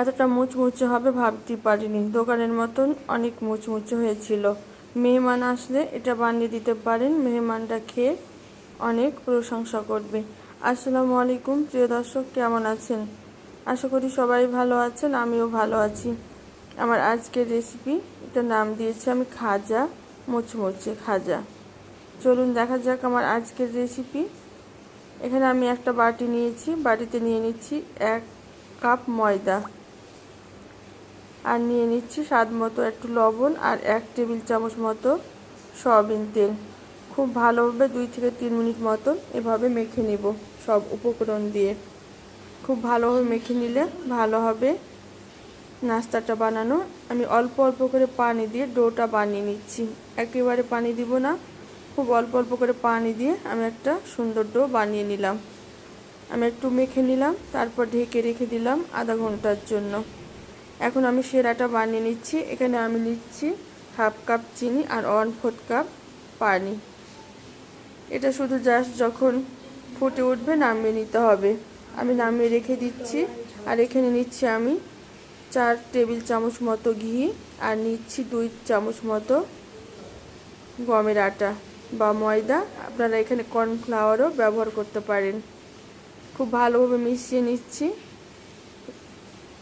এতটা মুচমুচে হবে ভাবতে পারিনি। দোকানের মতন অনেক মুচমুচে হয়েছিল। মেহমান আসলে এটা বানিয়ে দিতে পারেন। মেহমানটা খেয়ে অনেক প্রশংসা করবে। আসসালামু আলাইকুম, প্রিয় দর্শক, কেমন আছেন? আশা করি সবাই ভালো আছেন, আমিও ভালো আছি। আমার আজকের রেসিপি এটা নাম দিয়েছি আমি খাজা, মুচমুচে খাজা। চলুন দেখা যাক আমার আজকের রেসিপি এখানে আমি একটা বাটি নিয়েছি। বাটিতে নিয়ে নিচ্ছি এক কাপ ময়দা। আর নিয়ে নিচ্ছি স্বাদ মতো একটু লবণ আর এক টেবিল চামচ মতো সয়াবিন তেল। খুব ভালোভাবে দুই থেকে তিন মিনিট মতো এভাবে মেখে নিব সব উপকরণ দিয়ে। খুব ভালোভাবে মেখে নিলে ভালো হবে নাস্তাটা বানানো। আমি অল্প অল্প করে পানি দিয়ে ডোটা বানিয়ে নিচ্ছি। একেবারে পানি দিব না, খুব অল্প অল্প করে পানি দিয়ে আমি একটা সুন্দর ডো বানিয়ে নিলাম। আমি একটু মেখে নিলাম, তারপর ঢেকে রেখে দিলাম আধা ঘণ্টার জন্য। এখন আমি সেরাটা বানিয়ে নিচ্ছি। এখানে আমি নিচ্ছি হাফ কাপ চিনি আর ওয়ান ফোর্থ কাপ পানি। এটা শুধু জাস্ট যখন ফুটে উঠবে নামিয়ে নিতে হবে। আমি নামিয়ে রেখে দিচ্ছি আর এখানে নিচ্ছি আমি চার টেবিল চামচ মতো ঘি আর নিচ্ছি দুই চামচ মতো গমের আটা বা ময়দা। আপনারা এখানে কর্নফ্লাওয়ারও ব্যবহার করতে পারেন। খুব ভালোভাবে মিশিয়ে নিচ্ছি।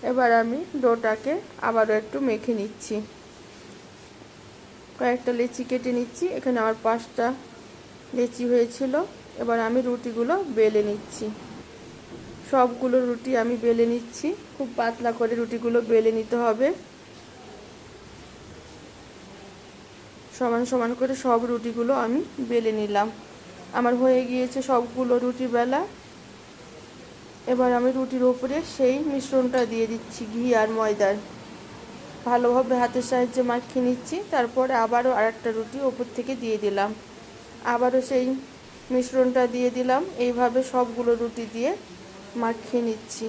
এবার আমি ডোটাকে আবারও একটু মেখে নিচ্ছি। কয়েকটা লেচি কেটে নিচ্ছি। এখানে আমার পাঁচটা লেচি হয়েছিল। এবার আমি রুটিগুলো বেলে নিচ্ছি। সবগুলো রুটি আমি বেলে নিচ্ছি। খুব পাতলা করে রুটিগুলো বেলে নিতে হবে। সমান সমান করে সব রুটিগুলো আমি বেলে নিলাম। আমার হয়ে গিয়েছে সবগুলো রুটি বেলা। এবার আমি রুটির ওপরে সেই মিশ্রণটা দিয়ে দিচ্ছি ঘি আর ময়দার। ভালোভাবে হাতের সাহায্যে মাখিয়ে নিচ্ছি, তারপরে আবারও আরেকটা রুটি ওপর থেকে দিয়ে দিলাম। আবারও সেই মিশ্রণটা দিয়ে দিলাম, এইভাবে সবগুলো রুটি দিয়ে মাখিয়ে নিচ্ছি।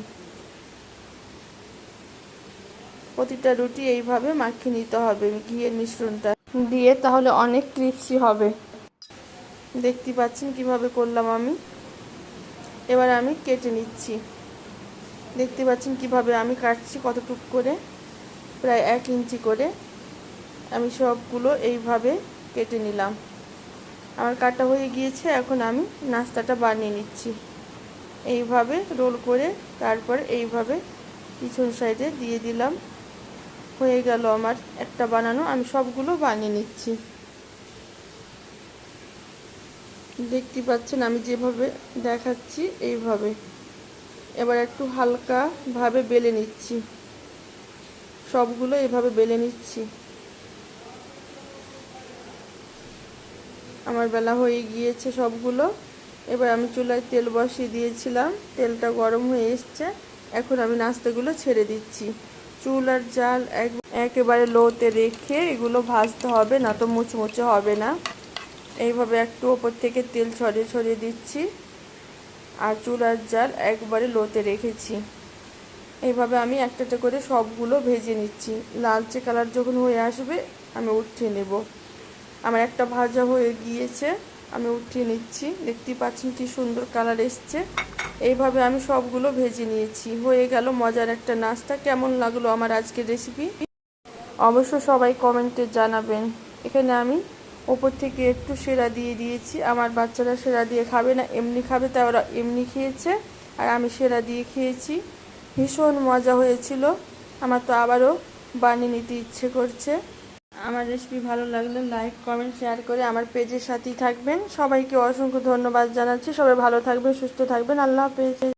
প্রতিটা রুটি এইভাবে মাখিয়ে নিতে হবে ঘিয়ের মিশ্রণটা। দিয়ে তাহলে অনেক ক্রিপসি হবে। দেখতে পাচ্ছেন কীভাবে করলাম আমি? এবার আমি কেটে নিচ্ছি। দেখতে পাচ্ছেন কীভাবে আমি কাটছি কতটুক করে। প্রায় এক ইঞ্চি করে আমি সবগুলো এইভাবে কেটে নিলাম। আমার কাটা হয়ে গিয়েছে, এখন আমি নাস্তাটা বানিয়ে নিচ্ছি। এইভাবে রোল করে তারপর এইভাবে পিছন সাইডে দিয়ে দিলাম। হয়ে গেল আমার একটা বানানো, আমি সবগুলো বানিয়ে নিচ্ছি। দেখতে পাচ্ছেন, আমি যেভাবে দেখাচ্ছি, এইভাবে। এবার একটু হালকাভাবে বেলে নিচ্ছি। সবগুলো এভাবে বেলে নিচ্ছি। আমার বেলা হয়ে গিয়েছে সবগুলো। এবার আমি চুলায় তেল বসিয়ে দিয়েছিলাম। তেলটা গরম হয়ে এসছে। এখন আমি নাস্তাগুলো ছেড়ে দিচ্ছি। চুল আর জাল এক, একেবারে লোতে রেখে এগুলো ভাজতে হবে, না তো মুচমুচে হবে না। এইভাবে একটু ওপর থেকে তেল ছড়িয়ে ছড়িয়ে দিচ্ছি আর চুলার জাল একবারে লোতে রেখেছি। এইভাবে আমি একটা একটা করে সবগুলো ভেজে নিচ্ছি। লালচে কালার যখন হয়ে আসবে, আমি উঠিয়ে নেব। আমার একটা ভাজা হয়ে গিয়েছে, আমি উঠিয়ে নিচ্ছি। দেখতেই পাচ্ছেন কি সুন্দর কালার এসছে। এইভাবে আমি সবগুলো ভেজে নিয়েছি। হয়ে গেল মজার একটা নাস্তা। কেমন লাগল আমার আজকের রেসিপি অবশ্য সবাই কমেন্টে জানাবেন। এখানে আমি ওপর থেকে একটু সেরা দিয়ে দিয়েছি। আমার বাচ্চারা সেরা দিয়ে খাবে না, এমনি খাবে, তাই ওরা এমনি খেয়েছে আর আমি সেরা দিয়ে খেয়েছি। ভীষণ মজা হয়েছিল। আমার তো আবারও বানিয়ে নিতে ইচ্ছে করছে। আমার রেসিপি ভালো লাগলে লাইক, কমেন্ট, শেয়ার করে আমার পেজের সাথেই থাকবেন। সবাইকে অসংখ্য ধন্যবাদ জানাচ্ছি। সবাই ভালো থাকবেন, সুস্থ থাকবেন। আল্লাহ হাফেজ।